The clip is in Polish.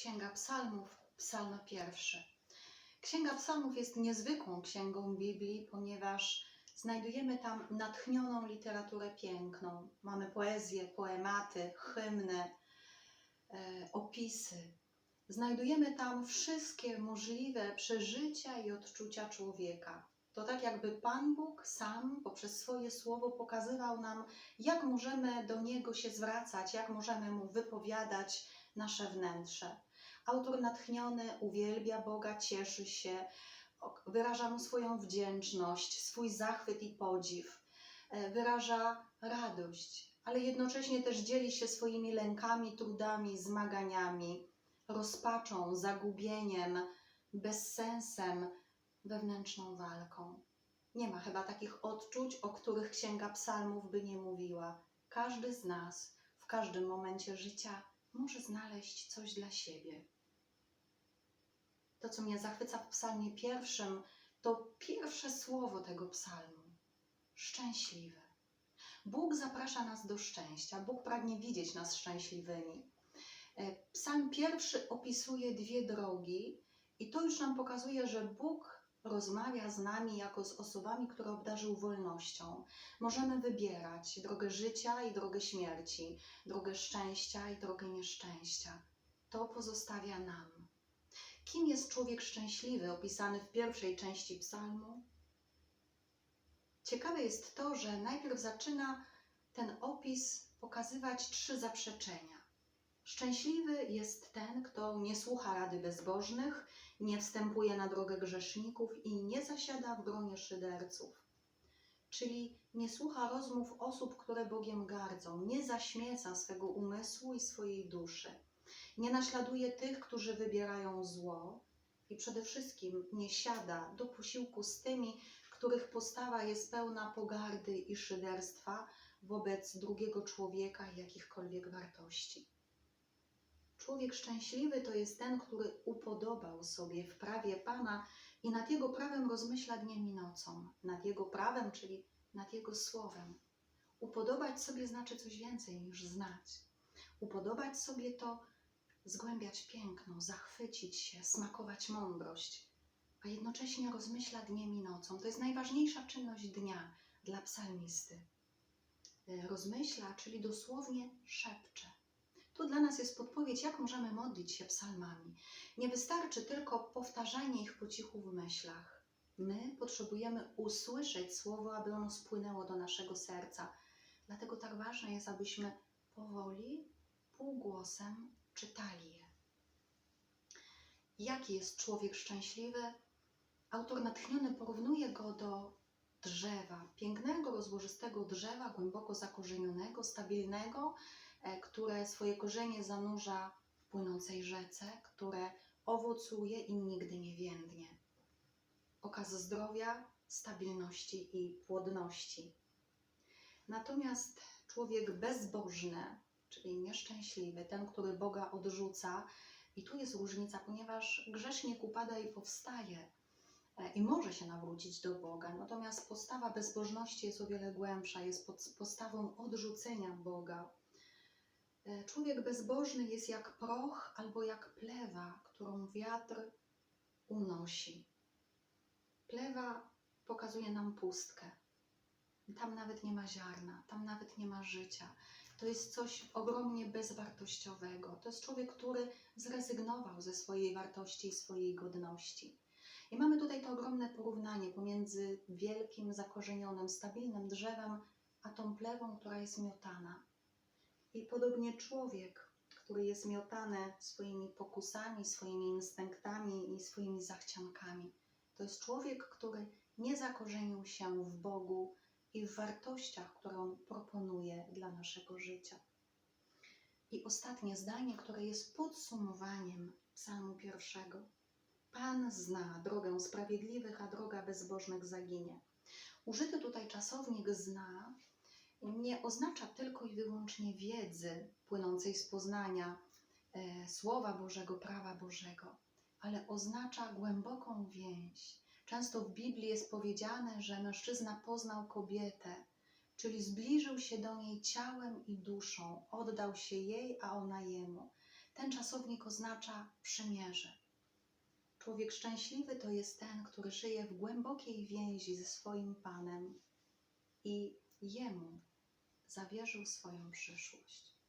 Księga Psalmów, Psalm pierwszy. Księga Psalmów jest niezwykłą księgą Biblii, ponieważ znajdujemy tam natchnioną literaturę piękną. Mamy poezję, poematy, hymny, e, opisy. Znajdujemy tam wszystkie możliwe przeżycia i odczucia człowieka. To tak, jakby Pan Bóg sam poprzez swoje słowo pokazywał nam, jak możemy do Niego się zwracać, jak możemy Mu wypowiadać nasze wnętrze. Autor natchniony uwielbia Boga, cieszy się, wyraża Mu swoją wdzięczność, swój zachwyt i podziw, e, wyraża radość, ale jednocześnie też dzieli się swoimi lękami, trudami, zmaganiami, rozpaczą, zagubieniem, bezsensem, wewnętrzną walką. Nie ma chyba takich odczuć, o których Księga Psalmów by nie mówiła. Każdy z nas w każdym momencie życia może znaleźć coś dla siebie. To, co mnie zachwyca w Psalmie pierwszym, to pierwsze słowo tego psalmu szczęśliwy. Bóg zaprasza nas do szczęścia, Bóg pragnie widzieć nas szczęśliwymi. E, Psalm pierwszy opisuje dwie drogi, i to już nam pokazuje, że Bóg rozmawia z nami jako z osobami, które obdarzył wolnością. Możemy wybierać drogę życia i drogę śmierci, drogę szczęścia i drogę nieszczęścia. To pozostawia nam. Kim jest człowiek szczęśliwy, opisany w pierwszej części psalmu? Ciekawe jest to, że najpierw zaczyna ten opis pokazywać trzy zaprzeczenia. Szczęśliwy jest ten, kto nie słucha rady bezbożnych, nie wstępuje na drogę grzeszników i nie zasiada w gronie szyderców. Czyli nie słucha rozmów osób, które Bogiem gardzą, nie zaśmieca swego umysłu i swojej duszy, nie naśladuje tych, którzy wybierają zło i przede wszystkim nie siada do posiłku z tymi, których postawa jest pełna pogardy i szyderstwa wobec drugiego człowieka i jakichkolwiek wartości. Człowiek szczęśliwy to jest ten, który upodobał sobie w prawie Pana i nad Jego prawem rozmyśla dniem i nocą. Nad Jego prawem, czyli nad Jego słowem. Upodobać sobie znaczy coś więcej niż znać. Upodobać sobie to zgłębiać piękno, zachwycić się, smakować mądrość, a jednocześnie rozmyśla dniem i nocą. To jest najważniejsza czynność dnia dla psalmisty. E, Rozmyśla, czyli dosłownie szepcze. Tu dla nas jest podpowiedź, jak możemy modlić się psalmami. Nie wystarczy tylko powtarzanie ich po cichu w myślach. My potrzebujemy usłyszeć słowo, aby ono spłynęło do naszego serca. Dlatego tak ważne jest, abyśmy powoli, półgłosem czytali je. Jaki jest człowiek szczęśliwy? Autor natchniony porównuje go do drzewa, pięknego, rozłożystego drzewa, głęboko zakorzenionego, stabilnego, które swoje korzenie zanurza w płynącej rzece, które owocuje i nigdy nie więdnie. Okaz zdrowia, stabilności i płodności. Natomiast człowiek bezbożny, czyli nieszczęśliwy, ten, który Boga odrzuca, i tu jest różnica, ponieważ grzesznik upada i powstaje e, i może się nawrócić do Boga, natomiast postawa bezbożności jest o wiele głębsza, jest pod- postawą odrzucenia Boga. E, Człowiek bezbożny jest jak proch albo jak plewa, którą wiatr unosi. Plewa pokazuje nam pustkę. Tam nawet nie ma ziarna, tam nawet nie ma życia. To jest coś ogromnie bezwartościowego. To jest człowiek, który zrezygnował ze swojej wartości i swojej godności. I mamy tutaj to ogromne porównanie pomiędzy wielkim, zakorzenionym, stabilnym drzewem, a tą plewą, która jest miotana. I podobnie człowiek, który jest miotany swoimi pokusami, swoimi instynktami i swoimi zachciankami. To jest człowiek, który nie zakorzenił się w Bogu i w wartościach, które On proponuje dla naszego życia. I ostatnie zdanie, które jest podsumowaniem psalmu pierwszego. Pan zna drogę sprawiedliwych, a droga bezbożnych zaginie. Użyty tutaj czasownik zna nie oznacza tylko i wyłącznie wiedzy płynącej z poznania e, Słowa Bożego, prawa Bożego, ale oznacza głęboką więź. Często w Biblii jest powiedziane, że mężczyzna poznał kobietę, czyli zbliżył się do niej ciałem i duszą, oddał się jej, a ona jemu. Ten czasownik oznacza przymierze. Człowiek szczęśliwy to jest ten, który żyje w głębokiej więzi ze swoim Panem i Jemu zawierzył swoją przyszłość.